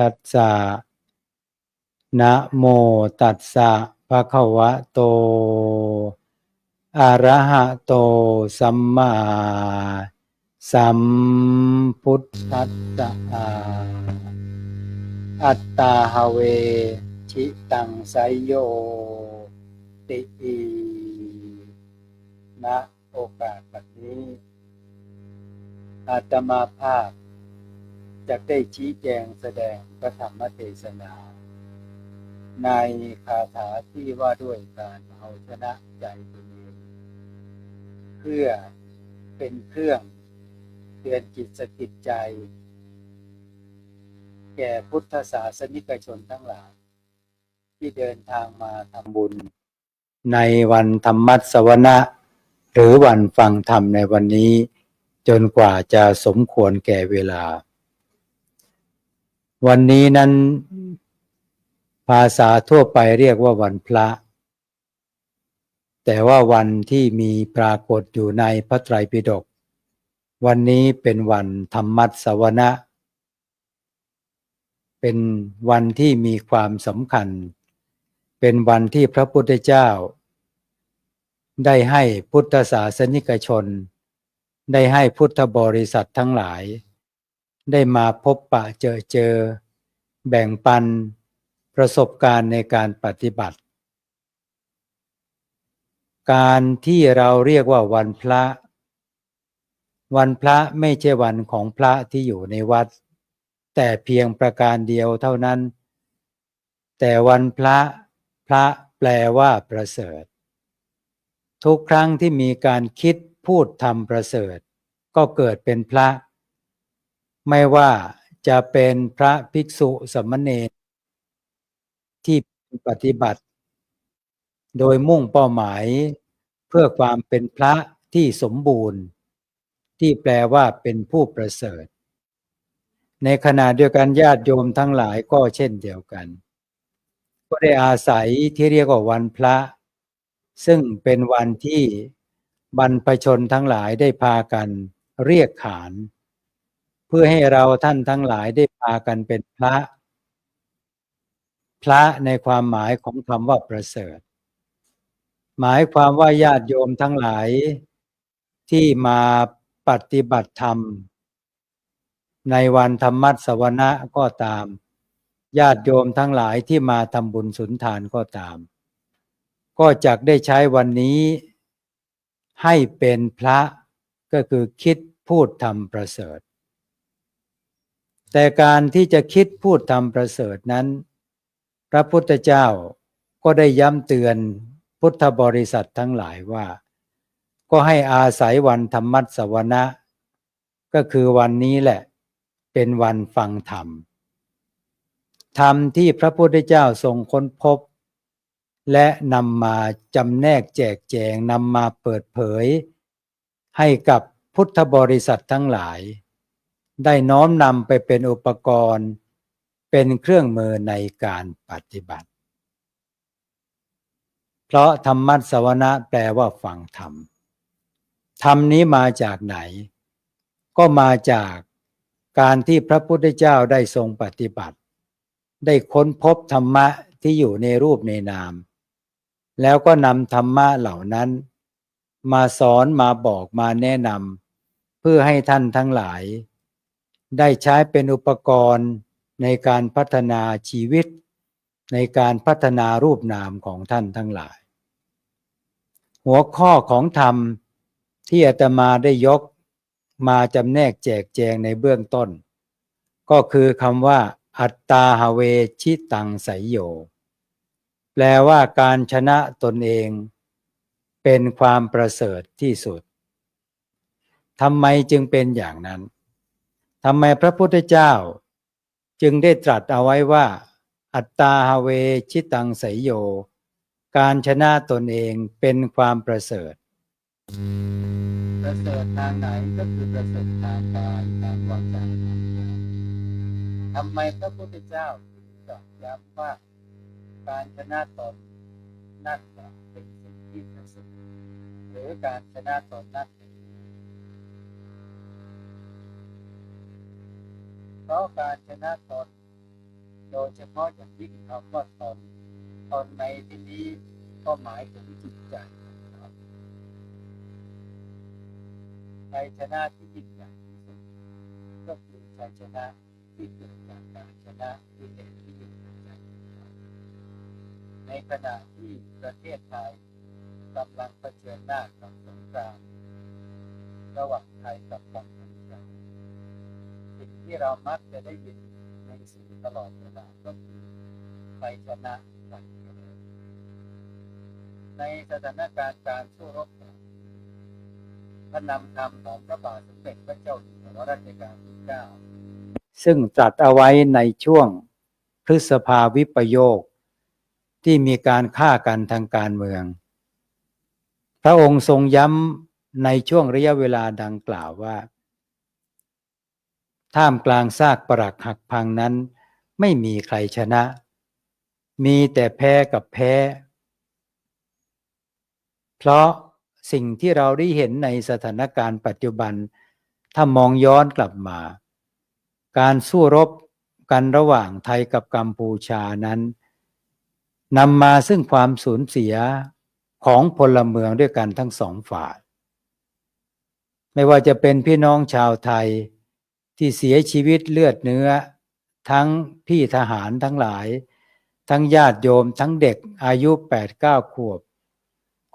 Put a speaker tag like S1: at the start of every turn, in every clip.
S1: ตัสสะนะโมตัสสะภะคะวะโต อะระหะโต สัมมาสัมพุทธัสสะอัตตาหเว ชิตังไสยโย ติอีณโอกาสแบบนี้อาตมาภาพจะได้ชี้แจงแสดง พระธรรมเทศนา ในคาถาที่ว่าด้วยการเอาชนะใจตัวเองเพื่อเป็นเครื่องเตือนจิตสกิดใจ แก่พุทธศาสนิกชนทั้งหลาย ที่เดินทางมาทำบุญ ในวันธรรมัสวนะหรือวันฟังธรรมในวันนี้ จนกว่าจะสมควรแก่เวลา วันนี้นั้นภาษาทั่วไปเรียกว่าวันพระ แต่ว่าวันที่มีปรากฏอยู่ในพระไตรปิฎกวันนี้เป็นวันธรรมัสวนะ เป็นวันที่มีความสำคัญ เป็นวันที่พระพุทธเจ้า ได้ให้พุทธศาสนิกชน ได้ให้พุทธบริษัททั้งหลาย ได้มาพบปะเจอเจอ แบ่งปันประสบการณ์ในการปฏิบัติ การที่เราเรียกว่าวันพระ วันพระไม่ใช่วันของพระที่อยู่ในวัด แต่เพียงประการเดียวเท่านั้น แต่วันพระพระแปลว่าประเสริฐ ทุกครั้งที่มีการคิดพูดทำประเสริฐ ก็เกิดเป็นพระ ไม่ว่าจะเป็นพระภิกษุสมณเณรที่ปฏิบัติ โดยมุ่งเป้าหมายเพื่อความเป็นพระที่สมบูรณ์ ที่แปลว่าเป็นผู้ประเสริฐ ในขณะเดียวกันญาติโยมทั้งหลายก็เช่นเดียวกัน ก็ได้อาศัยที่เรียกว่าวันพระ ซึ่งเป็นวันที่บรรพชนทั้งหลายได้พากันเรียกขาน เพื่อให้เราท่านทั้งหลายได้พากันเป็นพระ พระในความหมายของคำว่าประเสริฐ หมายความว่าญาติโยมทั้งหลายที่มาปฏิบัติธรรม ในวันธรรมัสวนะก็ตาม ญาติโยมทั้งหลายที่มาทำบุญสุนทานก็ตาม ก็จะได้ใช้วันนี้ให้เป็นพระก็คือคิดพูดทำประเสริฐ แต่การที่จะคิดพูดทำประเสริฐนั้น พระพุทธเจ้าก็ได้ย้ำเตือนพุทธบริษัททั้งหลายว่า ก็ให้อาศัยวันธรรมัสวนะ ก็คือวันนี้แหละ เป็นวันฟังธรรม ธรรมที่พระพุทธเจ้าทรงค้นพบ และนำมาจำแนกแจกแจงนำมาเปิดเผย ให้กับพุทธบริษัททั้งหลาย ได้น้อมนำไปเป็นอุปกรณ์ เป็นเครื่องมือในการปฏิบัติ เพราะธรรมัสวนะแปลว่าฟังธรรม ธรรมนี้มาจากไหน ก็มาจากการที่พระพุทธเจ้าได้ทรงปฏิบัติ ได้ค้นพบธรรมะที่อยู่ในรูปในนาม แล้วก็นำธรรมะเหล่านั้น มาสอนมาบอกมาแนะนำเพื่อให้ท่านทั้งหลาย ได้ใช้เป็นอุปกรณ์ในการพัฒนาชีวิต ในการพัฒนารูปนามของท่านทั้งหลาย หัวข้อของธรรมที่อาตมาได้ยกมาจำแนกแจกแจงในเบื้องต้น ก็คือคำว่า อัตตาหเวชิตังไสยโย แปลว่าการชนะตนเอง เป็นความประเสริฐที่สุดทำไมจึงเป็นอย่างนั้น ทำไมพระพุทธเจ้า จึงได้ตรัสเอาไว้ว่า อัตตาหเวชิตังไสยโย การชนะตนเองเป็นความประเสริฐ ประเสริฐทางไหนก็คือประเสริฐทางกายทางวาจาทำไมพระพุทธเจ้าถึงตรัสย้ำว่า การชนะตนนั่นแหละเป็นสิ่งที่ประเสริฐหรือการชนะตนนั่น ราะการชนะตน โดยเฉพาะอย่างยิ่งคำว่าตน ตนในที่นี้ก็หมายถึงจิตใจของเราชัยชนะที่ยิ่งใหญ่ที่สุดก็คือชัยชนะที่เกิดจากการชนะกิเลสที่อยู่ในใจของเราในขณะที่ประเทศไทยกำลังเผชิญหน้ากับสงครามระหว่างไทยกับกัมพูชาสิ่ง ที่เรามักจะได้ยินในสื่อตลอดเวลาก็คือใครชนะใครเในสถานการณ์การสู้รบพระนำธรรมของพระบาทสมเด็จพระเจ้าอยู่หัวรัชกาลที่เก้าซึ่งตรัสเอาไว้ในช่วงพฤษภาวิปโยค ที่มีการฆ่ากันทางการเมือง พระองค์ทรงย้ำในช่วงระยะเวลาดังกล่าวว่า ท่ามกลางซากปรักหักพังนั้น ไม่มีใครชนะ มีแต่แพ้กับแพ้ เพราะสิ่งที่เราได้เห็นในสถานการณ์ปัจจุบัน ถ้ามองย้อนกลับมา การสู้รบกันระหว่างไทยกับกัมพูชานั้นนำมาซึ่งความสูญเสียของพลเมืองด้วยกันทั้งสองฝ่าย ไม่ว่าจะเป็นพี่น้องชาวไทย ที่เสียชีวิตเลือดเนื้อ ทั้งพี่ทหารทั้งหลาย ทั้งญาติโยมทั้งเด็กอายุ8ปดเก้าขวบ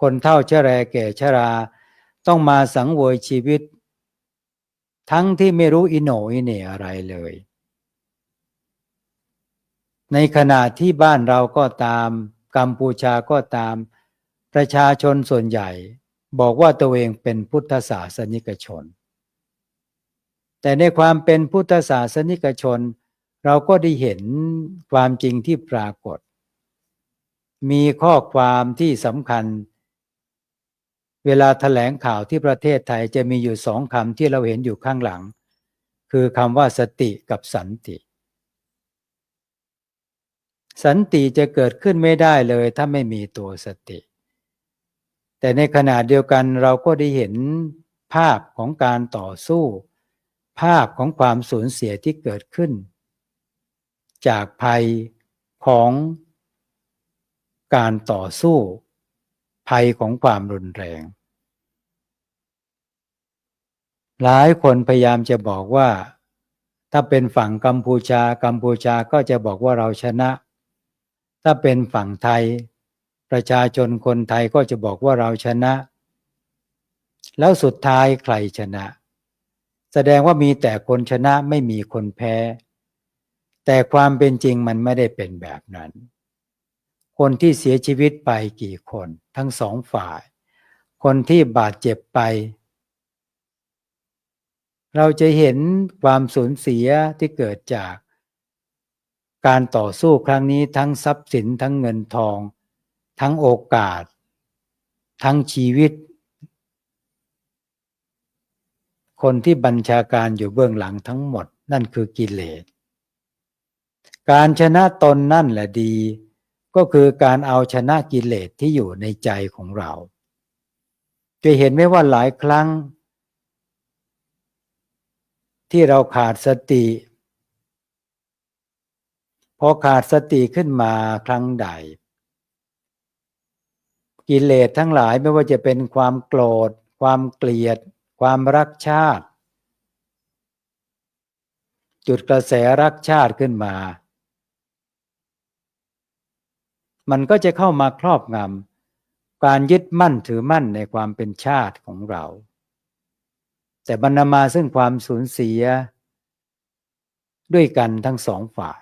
S1: คนเท่าเชแรแก่ชรา ต้องมาสังเวยชีวิต ทั้งที่ไม่รู้อิโหนอิเหน่อะไรเลย ในขณะที่บ้านเราก็ตามกัมพูชาก็ตาม ประชาชนส่วนใหญ่บอกว่าตัวเองเป็นพุทธศาสนิกชน แต่ในความเป็นพุทธศาสนิกชน เราก็ได้เห็นความจริงที่ปรากฏ มีข้อความที่สำคัญ เวลาถแถลงข่าวที่ประเทศไทยจะมีอยู่สองคำที่เราเห็นอยู่ข้างหลัง คือคำว่าสติกับสันติ สันติจะเกิดขึ้นไม่ได้เลยถ้าไม่มีตัวสติ แต่ในขณะเดียวกันเราก็ได้เห็นภาพของการต่อสู้ ภาพของความสูญเสียที่เกิดขึ้น จากภัยของการต่อสู้ ภัยของความรุนแรง หลายคนพยายามจะบอกว่า ถ้าเป็นฝั่งกัมพูชากัมพูชาก็จะบอกว่าเราชนะ ถ้าเป็นฝั่งไทย ประชาชนคนไทยก็จะบอกว่าเราชนะ แล้วสุดท้ายใครชนะ แสดงว่ามีแต่คนชนะไม่มีคนแพ้ แต่ความเป็นจริงมันไม่ได้เป็นแบบนั้น คนที่เสียชีวิตไปกี่คน ทั้งสองฝ่าย คนที่บาดเจ็บไป เราจะเห็นความสูญเสียที่เกิดจาก การต่อสู้ครั้งนี้ทั้งทรัพย์สินทั้งเงินทอง ทั้งโอกาส ทั้งชีวิต คนที่บัญชาการอยู่เบื้องหลังทั้งหมดนั่นคือกิเลส การชนะตนนั่นแหละดี ก็คือการเอาชนะกิเลสที่อยู่ในใจของเรา จะเห็นไหมว่าหลายครั้ง ที่เราขาดสติพอขาดสติขึ้นมาครั้งใด กิเลสทั้งหลายไม่ว่าจะเป็นความโกรธ ความเกลียด ความรักชาติ จุดกระแสรักชาติขึ้นมา มันก็จะเข้ามาครอบงำการยึดมั่นถือมั่นในความเป็นชาติของเรา แต่บรรมาซึ่งความสูญเสีย ด้วยกันทั้งสองฝ่าย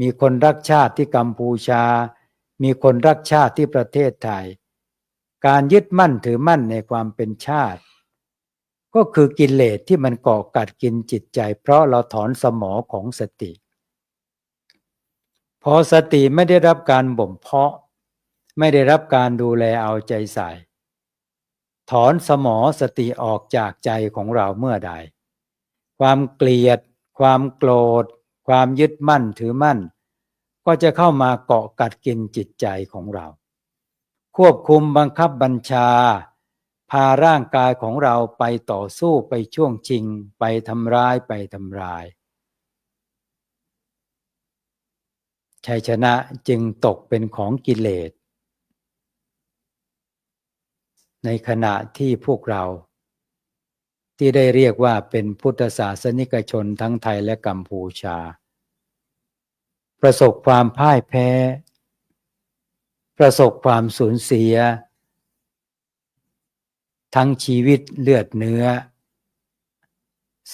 S1: มีคนรักชาติที่กัมพูชา มีคนรักชาติที่ประเทศไทยการยึดมั่นถือมั่นในความเป็นชาติ ก็คือกิเลสที่มันก่อกัดกินจิตใจ เพราะเราถอนสมอของสติ พอสติไม่ได้รับการบ่มเพาะ ไม่ได้รับการดูแลเอาใจใส่ ถอนสมอสติออกจากใจของเราเมื่อใด ความเกลียด ความโกรธ ความยึดมั่นถือมั่น ก็จะเข้ามาเกาะกัดกินจิตใจของเรา ควบคุมบังคับบัญชา พาร่างกายของเราไปต่อสู้ไปช่วงชิง ไปทำร้ายไปทำลาย ชัยชนะจึงตกเป็นของกิเลส ในขณะที่พวกเราที่ได้เรียกว่าเป็นพุทธศาสนิกชนทั้งไทยและกัมพูชา ประสบความพ่ายแพ้ ประสบความสูญเสีย ทั้งชีวิตเลือดเนื้อ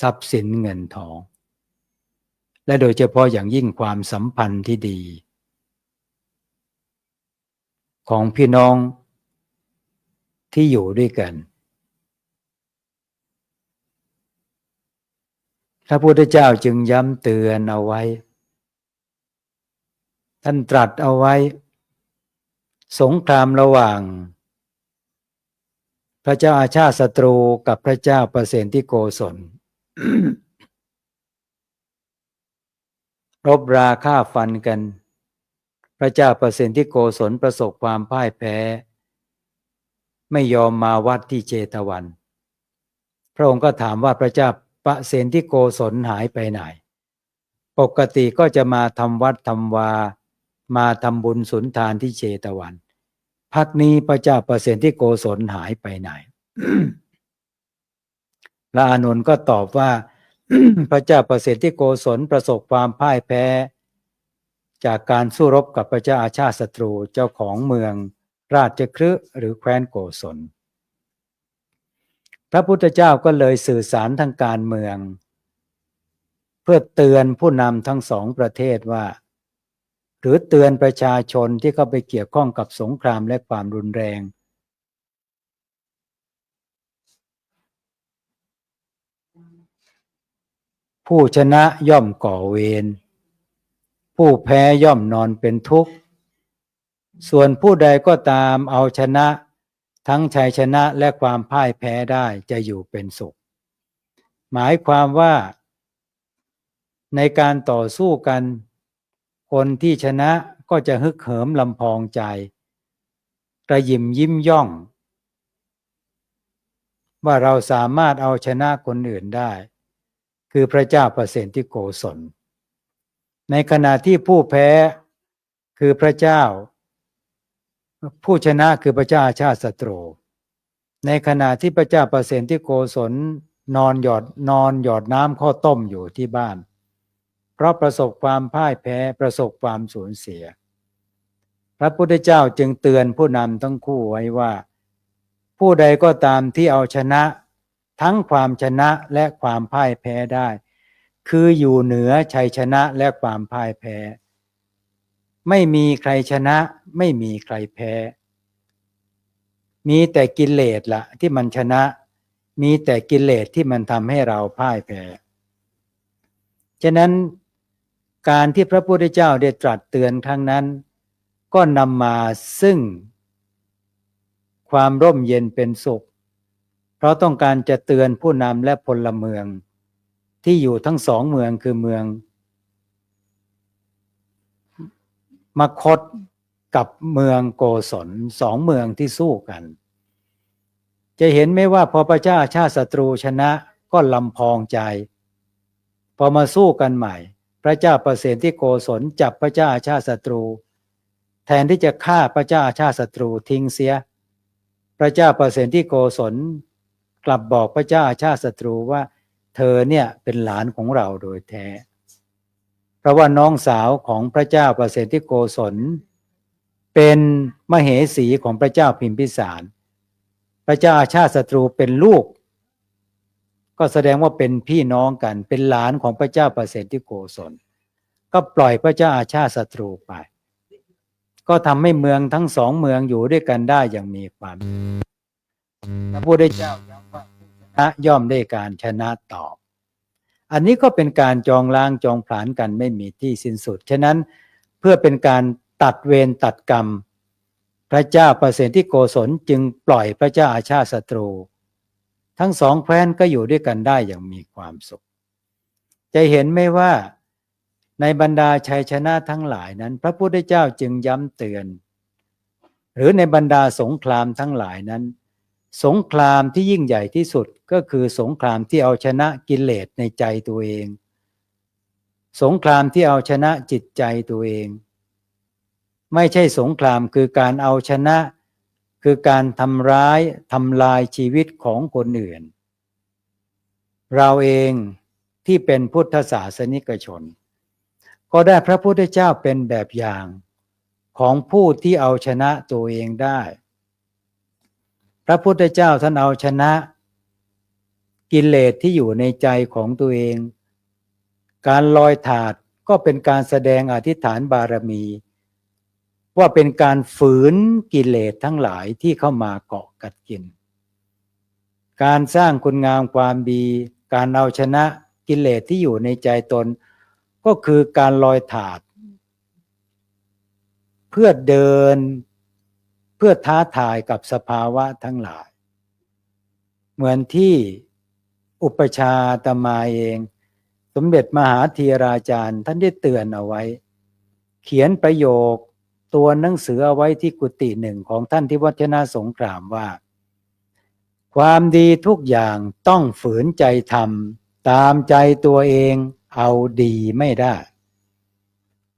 S1: ทรัพย์สินเงินทอง และโดยเฉพาะอย่างยิ่งความสัมพันธ์ที่ดี ของพี่น้องที่อยู่ด้วยกัน พระพุทธเจ้าจึงย้ำเตือนเอาไว้ ท่านตรัสเอาไว้ สงครามระหว่าง พระเจ้าอาชาติศัตรูกับพระเจ้าประเสนที่โกศลรบราฆ่าฟันกัน พระเจ้าประสิทธิโกศลประสบความพ่ายแพ้ ไม่ยอมมาวัดที่เจตวัน พระองค์ก็ถามว่าพระเจ้าประสิทธิโกศลหายไปไหน ปกติก็จะมาทำวัดทำวา มาทำบุญสุนทานที่เจตวัน พักนี้พระเจ้าประสิทธิโกศลหายไปไหนพระอานนท์ก็ตอบว่า พระเจ้าประสิทธิโกศลประสบความพ่ายแพ้ จากการสู้รบกับพระเจ้าอาชาติศัตรูเจ้าของเมืองราชครึหรือแคว้นโกศล พระพุทธเจ้าก็เลยสื่อสารทางการเมือง เพื่อเตือนผู้นำทั้งสองประเทศว่า หรือเตือนประชาชนที่เข้าไปเกี่ยวข้องกับสงครามและความรุนแรง ผู้ชนะย่อมก่อเวรผู้แพ้ย่อมนอนเป็นทุกข์ ส่วนผู้ใดก็ตามเอาชนะ ทั้งชัยชนะและความพ่ายแพ้ได้จะอยู่เป็นสุข หมายความว่า ในการต่อสู้กัน คนที่ชนะก็จะฮึกเหิมลำพองใจ กระยิมยิ้มย่อง ว่าเราสามารถเอาชนะคนอื่นได้ คือพระเจ้าประเสนที่โกศล ในขณะที่ผู้แพ้คือพระเจ้า ผู้ชนะคือพระเจ้าชาติศัตรู ในขณะที่พระเจ้าประเสนที่โกศลนอนหยอดนอนหยอดน้ำข้าวต้มอยู่ที่บ้าน เพราะประสบความพ่ายแพ้ประสบความสูญเสีย พระพุทธเจ้าจึงเตือนผู้นำทั้งคู่ไว้ว่า ผู้ใดก็ตามที่เอาชนะ ทั้งความชนะและความพ่ายแพ้ได้ คืออยู่เหนือชัยชนะและความพ่ายแพ้ ไม่มีใครชนะไม่มีใครแพ้ มีแต่กิเลสละที่มันชนะ มีแต่กิเลสที่มันทำให้เราพ่ายแพ้ฉะนั้น การที่พระพุทธเจ้าได้ตรัสเตือนครั้งนั้น ก็นำมาซึ่ง ความร่มเย็นเป็นสุข เพราะต้องการจะเตือนผู้นำและพลเมือง ที่อยู่ทั้งสองเมืองคือเมืองมคตกับเมืองโกศลสองเมืองที่สู้กัน จะเห็นไหมว่าพอพระเจ้าชาติศัตรูชนะก็ลำพองใจ พอมาสู้กันใหม่ พระเจ้าประเสนที่โกศลจับพระเจ้าชาติศัตรู แทนที่จะฆ่าพระเจ้าชาติศัตรูทิ้งเสีย พระเจ้าประเสนที่โกศลกลับบอกพระเจ้าอาชาติศัตรูว่า เธอเนี่ยเป็นหลานของเราโดยแท้ เพราะว่าน้องสาวของพระเจ้าประเสริโกศลเป็นมเหสีของพระเจ้าพิมพิสาร พระเจ้าอาชาติศัตรูเป็นลูก ก็แสดงว่าเป็นพี่น้องกัน เป็นหลานของพระเจ้าประเสริฐโกศล ก็ปล่อยพระเจ้าอาชาติศัตรูไป ก็ทำให้เมืองทั้งสองเมืองอยู่ด้วยกันได้อย่างมีความพระพุทธเจ้าย้ำว่าชนะย่อมได้การชนะตอบ อันนี้ก็เป็นการจองล้างจองผลานกันไม่มีที่สิ้นสุด ฉะนั้นเพื่อเป็นการตัดเวรตัดกรรม พระเจ้าประเสริที่โกศลจึงปล่อยพระเจ้าอาชาติศัตรู ทั้งสองแคว้นก็อยู่ด้วยกันได้อย่างมีความสุข จะเห็นไหมว่าในบรรดาชัยชนะทั้งหลายนั้น พระพุทธเจ้าจึงย้ำเตือน หรือในบรรดาสงครามทั้งหลายนั้น สงครามที่ยิ่งใหญ่ที่สุดก็คือสงครามที่เอาชนะกิเลสในใจตัวเอง สงครามที่เอาชนะจิตใจตัวเอง ไม่ใช่สงครามคือการเอาชนะ คือการทำร้ายทำลายชีวิตของคนอื่น เราเองที่เป็นพุทธศาสนิกชน ก็ได้พระพุทธเจ้าเป็นแบบอย่างของผู้ที่เอาชนะตัวเองได้ พระพุทธเจ้าท่านเอาชนะ กิเลสที่อยู่ในใจของตัวเอง การลอยถาดก็เป็นการแสดงอธิษฐานบารมี ว่าเป็นการฝืนกิเลสทั้งหลายที่เข้ามาเกาะกัดกิน การสร้างคุณงามความดี การเอาชนะกิเลสที่อยู่ในใจตน ก็คือการลอยถาด เพื่อเดินเพื่อท้าทายกับสภาวะทั้งหลาย เหมือนที่อุปชาตมาเอง สมเด็จมหาธีราจารย์ท่านได้เตือนเอาไว้ เขียนประโยค ตัวหนังสือเอาไว้ที่กุฏิหนึ่งของท่านที่วัฒนาสงครามว่า ความดีทุกอย่างต้องฝืนใจทำตามใจตัวเองเอาดีไม่ได้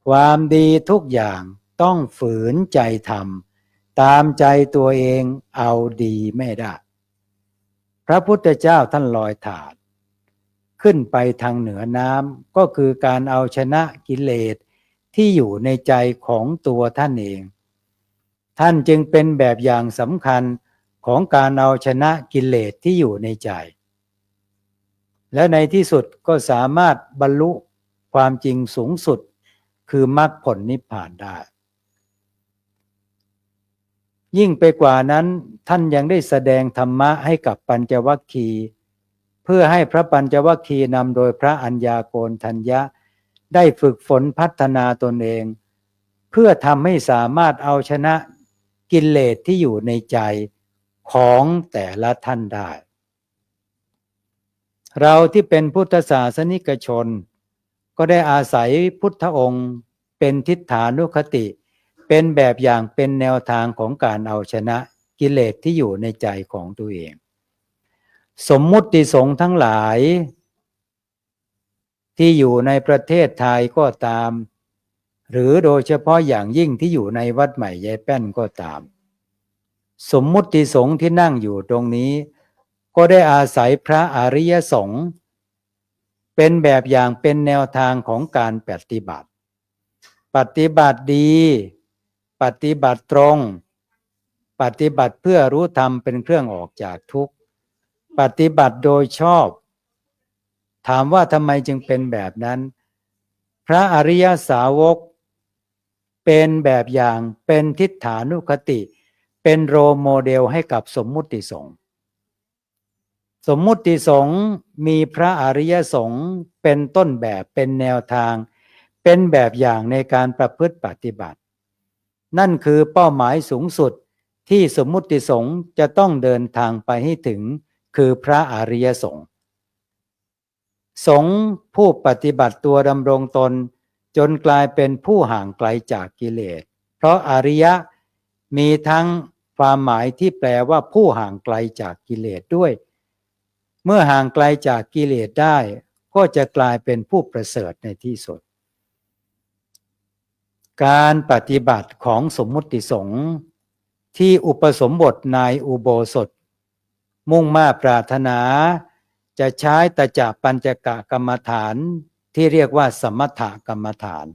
S1: ความดีทุกอย่างต้องฝืนใจทำตามใจตัวเองเอาดีไม่ได้ พระพุทธเจ้าท่านลอยถาด ขึ้นไปทางเหนือน้ำก็คือการเอาชนะกิเลส ที่อยู่ในใจของตัวท่านเอง ท่านจึงเป็นแบบอย่างสำคัญของการเอาชนะกิเลสที่อยู่ในใจ และในที่สุดก็สามารถบรรลุความจริงสูงสุดคือมรรคผลนิพพานได้ ยิ่งไปกว่านั้นท่านยังได้แสดงธรรมะให้กับปัญจวัคคีย์เพื่อให้พระปัญจวัคคีย์นำโดยพระอัญญาโกณทัญญะ ได้ฝึกฝนพัฒนาตนเอง เพื่อทำให้สามารถเอาชนะกิเลสที่อยู่ในใจของแต่ละท่านได้ เราที่เป็นพุทธศาสนิกชน ก็ได้อาศัยพุทธองค์เป็นทิฏฐานุคติ เป็นแบบอย่างเป็นแนวทางของการเอาชนะกิเลสที่อยู่ในใจของตัวเอง สมมุติสงทั้งหลาย ที่อยู่ในประเทศไทยก็ตาม หรือโดยเฉพาะอย่างยิ่งที่อยู่ในวัดใหม่ยายแป้นก็ตาม สมมุติสงฆ์ที่นั่งอยู่ตรงนี้ ก็ได้อาศัยพระอริยสงฆ์เป็นแบบอย่างเป็นแนวทางของการปฏิบัติ ปฏิบัติดี ปฏิบัติตรง ปฏิบัติเพื่อรู้ธรรมเป็นเครื่องออกจากทุกข์ ปฏิบัติโดยชอบ ถามว่าทำไมจึงเป็นแบบนั้น พระอริยสาวก เป็นแบบอย่างเป็นทิฏฐานุคติ เป็นโรโมเดลให้กับสมมุติสงฆ์สมมุติสงฆ์มีพระอริยสงฆ์เป็นต้นแบบเป็นแนวทาง เป็นแบบอย่างในการประพฤติปฏิบัติ นั่นคือเป้าหมายสูงสุดที่สมมุติสงฆ์จะต้องเดินทางไปให้ถึงคือพระอริยสงฆ์ สงผู้ปฏิบัติตัวดำรงตน จนกลายเป็นผู้ห่างไกลจากกิเลส เพราะอริยะมีทั้งความหมายที่แปลว่าผู้ห่างไกลจากกิเลสด้วย เมื่อห่างไกลจากกิเลสได้ ก็จะกลายเป็นผู้ประเสริฐในที่สุด การปฏิบัติของสมมุติสงฆ์ที่อุปสมบทในอุโบสถ มุ่งมาปรารถนา จะใช้ตจัปัญจกะกรรมฐานที่เรียกว่าสมถกรรมฐาน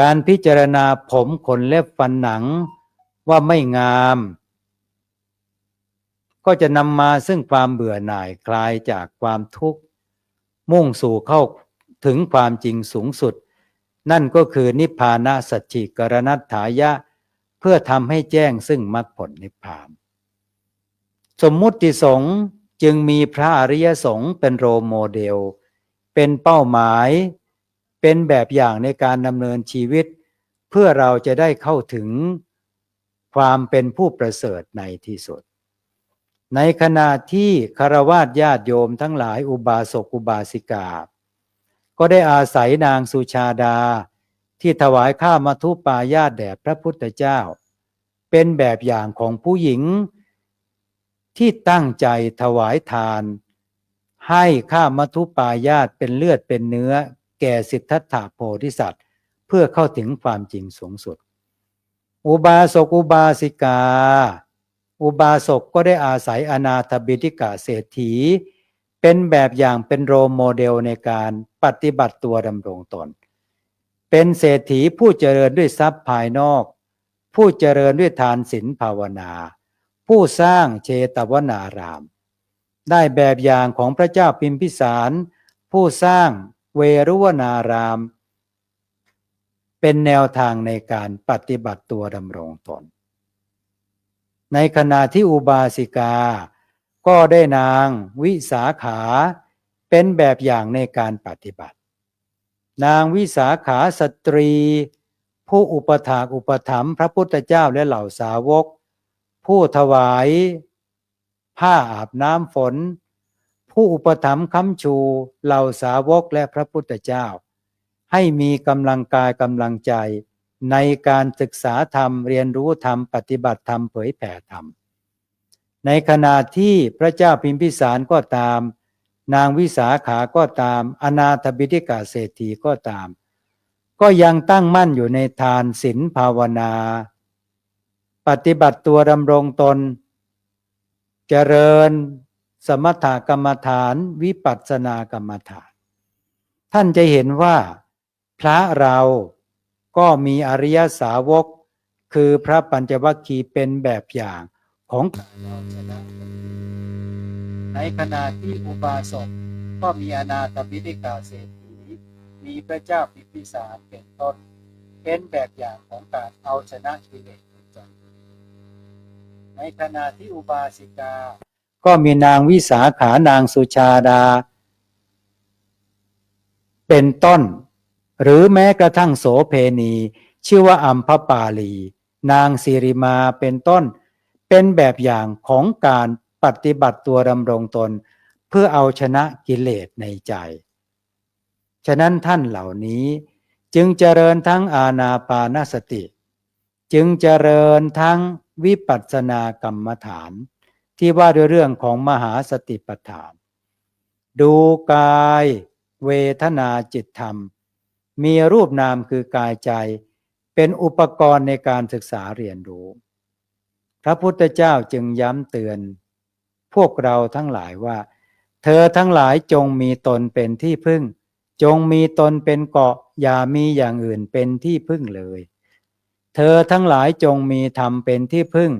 S1: การพิจารณาผมขนเล็บฟันหนังว่าไม่งาม ก็จะนำมาซึ่งความเบื่อหน่ายคลายจากความทุกข์ มุ่งสู่เข้าถึงความจริงสูงสุด นั่นก็คือนิพพานะสัจจิกรณัตถายะ เพื่อทำให้แจ้งซึ่งมรรคผลนิพพาน สมมุติสงฆ์ จึงมีพระอริยสงฆ์เป็นโรโมเดล เป็นเป้าหมาย เป็นแบบอย่างในการดำเนินชีวิต เพื่อเราจะได้เข้าถึงความเป็นผู้ประเสริฐในที่สุด ในขณะที่คารวาสญาติโยมทั้งหลายอุบาสกอุบาสิกา ก็ได้อาศัยนางสุชาดา ที่ถวายข้ามาทุปายาตแด่พระพุทธเจ้า เป็นแบบอย่างของผู้หญิง ที่ตั้งใจถวายทาน ให้ข้ามัทุปายาตเป็นเลือดเป็นเนื้อ แก่สิทธัตถะโพธิสัตว์ เพื่อเข้าถึงความจริงสูงสุด อุบาสกอุบาสิกา อุบาสกก็ได้อาศัยอนาถบิณฑิกาเศรษฐี เป็นแบบอย่างเป็นโรโมเดลในการปฏิบัติตัวดำรงตน เป็นเศรษฐีผู้เจริญด้วยทรัพย์ภายนอก ผู้เจริญด้วยทานศีลภาวนา ผู้สร้างเชตวนาราม ได้แบบอย่างของพระเจ้าพิมพิสาร ผู้สร้างเวรุวนาราม เป็นแนวทางในการปฏิบัติตัวดำรงตน ในขณะที่อุบาสิกา ก็ได้นางวิสาขาเป็นแบบอย่างในการปฏิบัติ นางวิสาขาสตรี ผู้อุปถากอุปถัมภ์พระพุทธเจ้าและเหล่าสาวก ผู้ถวาย ผ้าอาบน้ำฝน ผู้อุปถัมภ์ค้ำชูเหล่าสาวกและพระพุทธเจ้า ให้มีกำลังกายกำลังใจในการศึกษาธรรมเรียนรู้ธรรมปฏิบัติธรรมเผยแผ่ธรรม ในขณะที่พระเจ้าพิมพิสารก็ตาม นางวิสาขาก็ตาม อนาถบิฎิกาเศรษฐีก็ตาม ก็ยังตั้งมั่นอยู่ในทานศีลภาวนา ปฏิบัติตัวดำรงตน เจริญสมถกรรมฐานวิปัสสนากรรมฐาน ท่านจะเห็นว่า พระเราก็มีอริยสาวก คือพระปัญจวัคคีย์เป็นแบบอย่างของการเอาชนะในขณะที่อุบาสกก็มีอนาถบิณฑิกาเศรษฐีมีพระเจ้าพิพิสารเป็นต้น เป็นแบบอย่างของการเอาชนะกิเลส ในขณะที่อุบาสิกา ก็มีนางวิสาขานางสุชาดา เป็นต้น หรือแม้กระทั่งโสเพณี ชื่อว่าอัมพปาลี นางสิริมาเป็นต้น เป็นแบบอย่างของการปฏิบัติตัวดำรงตน เพื่อเอาชนะกิเลสในใจ ฉะนั้นท่านเหล่านี้จึงเจริญทั้งอาณาปานสติ จึงเจริญทั้ง วิปัสสนากรรมฐาน ที่ว่าด้วยเรื่องของมหาสติปัฏฐาน ดูกาย เวทนาจิตธรรม มีรูปนามคือกายใจ เป็นอุปกรณ์ในการศึกษาเรียนรู้ พระพุทธเจ้าจึงย้ำเตือน พวกเราทั้งหลายว่า เธอทั้งหลายจงมีตนเป็นที่พึ่ง จงมีตนเป็นเกาะอย่ามีอย่างอื่นเป็นที่พึ่งเลย เธอทั้งหลายจงมีธรรมเป็นที่พึ่ง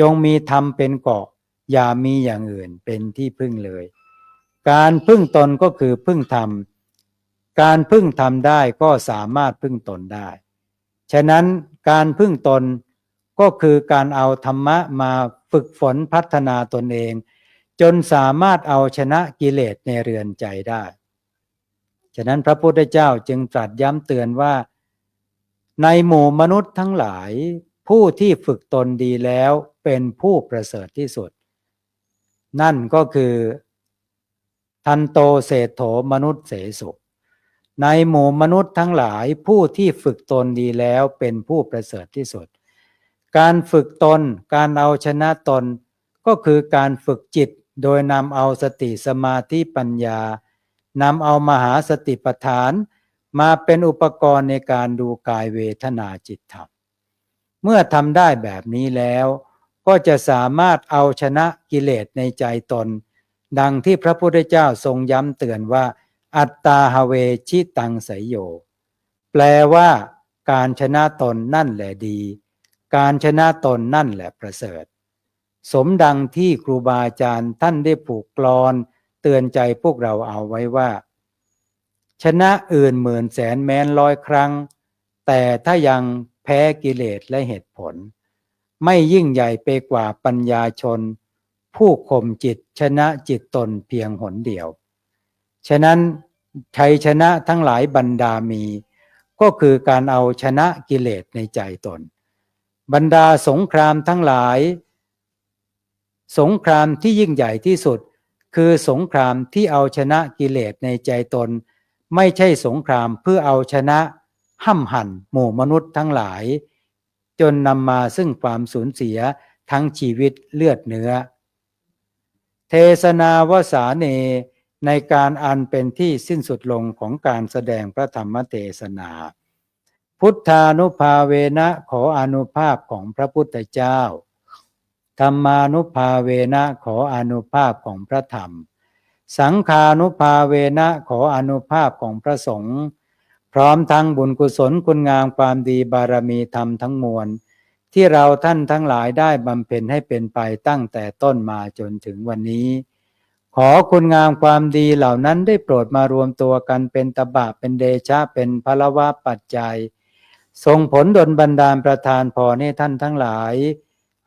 S1: จงมีธรรมเป็นเกาะ อย่ามีอย่างอื่นเป็นที่พึ่งเลย การพึ่งตนก็คือพึ่งธรรม การพึ่งธรรมได้ก็สามารถพึ่งตนได้ ฉะนั้นการพึ่งตนก็คือการเอาธรรมะมาฝึกฝนพัฒนาตนเอง จนสามารถเอาชนะกิเลสในเรือนใจได้ ฉะนั้นพระพุทธเจ้าจึงตรัสย้ำเตือนว่า ในหมู่มนุษย์ทั้งหลาย ผู้ที่ฝึกตนดีแล้วเป็นผู้ประเสริฐที่สุด นั่นก็คือ ทันโตเศรษโถมนุษย์เสสุในหมู่มนุษย์ทั้งหลายผู้ที่ฝึกตนดีแล้วเป็นผู้ประเสริฐที่สุด การฝึกตนการเอาชนะตน ก็คือการฝึกจิตโดยนำเอาสติสมาธิปัญญานำเอามหาสติปัฏฐาน มาเป็นอุปกรณ์ในการดูกายเวทนาจิตธรรม เมื่อทำได้แบบนี้แล้ว ก็จะสามารถเอาชนะกิเลสในใจตน ดังที่พระพุทธเจ้าทรงย้ำเตือนว่า อัตตาหเวชิตังไสยโย แปลว่า การชนะตนนั่นแหละดี การชนะตนนั่นแหละประเสริฐ สมดังที่ครูบาอาจารย์ท่านได้ผูกกลอน เตือนใจพวกเราเอาไว้ว่า ชนะอื่นหมื่นแสนแม้นร้อยครั้ง แต่ถ้ายังแพ้กิเลสและเหตุผล ไม่ยิ่งใหญ่ไปกว่าปัญญาชน ผู้ข่มจิตชนะจิตตนเพียงหนเดียว ฉะนั้นชัยชนะทั้งหลายบรรดามี ก็คือการเอาชนะกิเลสในใจตน บรรดาสงครามทั้งหลาย สงครามที่ยิ่งใหญ่ที่สุด คือสงครามที่เอาชนะกิเลสในใจตน ไม่ใช่สงครามเพื่อเอาชนะห้ำหั่นหมู่มนุษย์ทั้งหลาย จนนำมาซึ่งความสูญเสียทั้งชีวิตเลือดเนื้อ เทศนาวสาเนในการอันเป็นที่สิ้นสุดลงของการแสดงพระธรรมเทศนา พุทธานุภาเวนะขออนุภาพของพระพุทธเจ้า ธรรมานุภาเวนะขออนุภาพของพระธรรม สังฆานุภาเวนะขออนุภาพของพระสงฆ์พร้อมทั้งบุญกุศลคุณงามความดีบารมีธรรมทั้งมวล ที่เราท่านทั้งหลายได้บำเพ็ญให้เป็นไปตั้งแต่ต้นมาจนถึงวันนี้ ขอคุณงามความดีเหล่านั้นได้โปรดมารวมตัวกันเป็นตบะเป็นเดชะเป็นพลวะปัจจัยส่งผลดลบันดาลประทานพรให้ท่านทั้งหลาย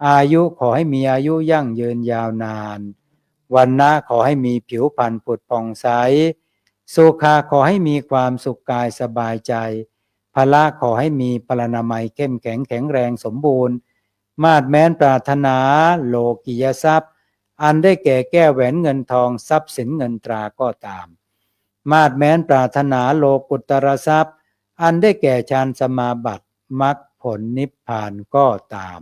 S1: อายุขอให้มีอายุยั่งยืนยาวนาน วันนะขอให้มีผิวพรรณผุดผ่องใสสุขาขอให้มีความสุขกายสบายใจพละขอให้มีปรนามัยเข้มแข็งแข็งแรงสมบูรณ์ มาดแม้นปรารถนาโลกิยทรัพย์ อันได้แก่แก้วแหวนเงินทองทรัพย์สินเงินตราก็ตาม มาดแม้นปรารถนาโลกุตรทรัพย์ อันได้แก่ฌานสมาบัติมรรคผลนิพพานก็ตาม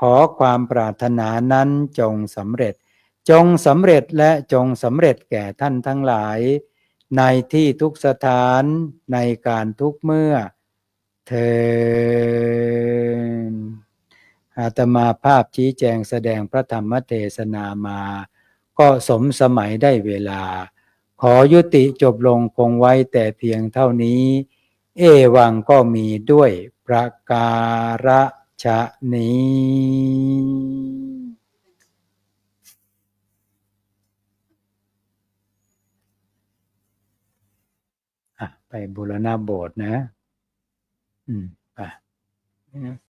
S1: ขอความปรารถนานั้นจงสำเร็จ จงสำเร็จและจงสำเร็จแก่ท่านทั้งหลาย ในที่ทุกสถานในการทุกเมื่อ เธออาตมาภาพชี้แจงแสดงพระธรรมเทศนามา ก็สมสมัยได้เวลา ขอยุติจบลงคงไว้แต่เพียงเท่านี้ เอวังก็มีด้วยประการฉะนี้ อะ ไป บูรณาโบสถ์นะ อืม ไปนะ